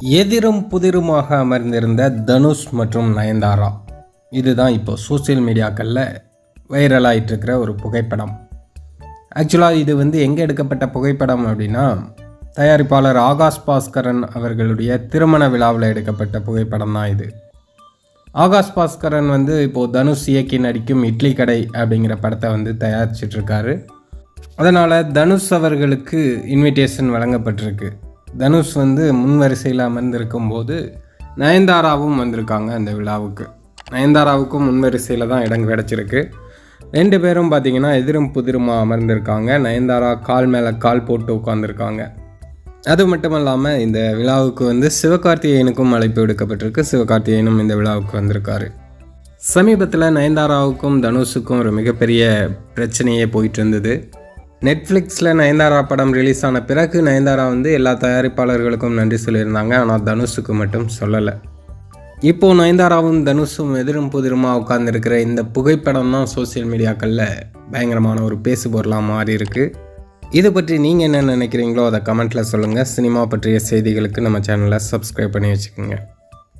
எதிரும் புதிருமாக அமர்ந்திருந்த தனுஷ் மற்றும் நயன்தாரா. இதுதான் இப்போ சோஷியல் மீடியாக்களில் வைரலாகிட்டுருக்கிற ஒரு புகைப்படம். ஆக்சுவலாக இது வந்து எங்கே எடுக்கப்பட்ட புகைப்படம் அப்படின்னா தயாரிப்பாளர் ஆகாஷ் பாஸ்கரன் அவர்களுடைய திருமண விழாவில் எடுக்கப்பட்ட புகைப்படம் தான் இது. ஆகாஷ் பாஸ்கரன் வந்து இப்போது தனுஷ் இயக்கி நடிக்கும் இட்லி கடை அப்படிங்கிற படத்தை வந்து தயாரிச்சிட்ருக்காரு அதனால் தனுஷ் அவர்களுக்கு இன்விடேஷன் வழங்கப்பட்டிருக்கு. தனுஷ் வந்து முன் வரிசையில் அமர்ந்திருக்கும் போது நயன்தாராவும் வந்திருக்காங்க அந்த விழாவுக்கு. நயன்தாராவுக்கும் முன் வரிசையில் தான் இடம் கிடச்சிருக்கு. ரெண்டு பேரும் பார்த்தீங்கன்னா எதிரும் புதிருமா அமர்ந்திருக்காங்க. நயன்தாரா கால் மேலே கால் போட்டு உட்காந்துருக்காங்க அது மட்டும் இல்லாமல் இந்த விழாவுக்கு வந்து சிவகார்த்திகேயனுக்கும் அழைப்பு விடுக்கப்பட்டிருக்கு. சிவகார்த்திகேயனும் இந்த விழாவுக்கு வந்திருக்காரு. சமீபத்தில் நயன்தாராவுக்கும் தனுஷுக்கும் ஒரு மிகப்பெரிய பிரச்சனையே போயிட்டு இருந்தது. நெட்ஃப்ளிக்ஸில் நயன்தாரா படம் ரிலீஸ் ஆன பிறகு நயன்தாரா வந்து எல்லா தயாரிப்பாளர்களுக்கும் நன்றி சொல்லியிருந்தாங்க. ஆனால் தனுஷுக்கு மட்டும் சொல்லலை. இப்போது நயன்தாராவும் தனுஷும் எதிரும் புதிருமாக உட்கார்ந்துருக்கிற இந்த புகைப்படம் தான் சோசியல் மீடியாக்களில் பயங்கரமான ஒரு பேசுபொருளாக மாறி இருக்குது இது பற்றி நீங்கள் என்ன நினைக்கிறீங்களோ அதை கமெண்ட்டில் சொல்லுங்கள் சினிமா பற்றிய செய்திகளுக்கு நம்ம சேனலை சப்ஸ்கிரைப் பண்ணி வச்சுக்கோங்க.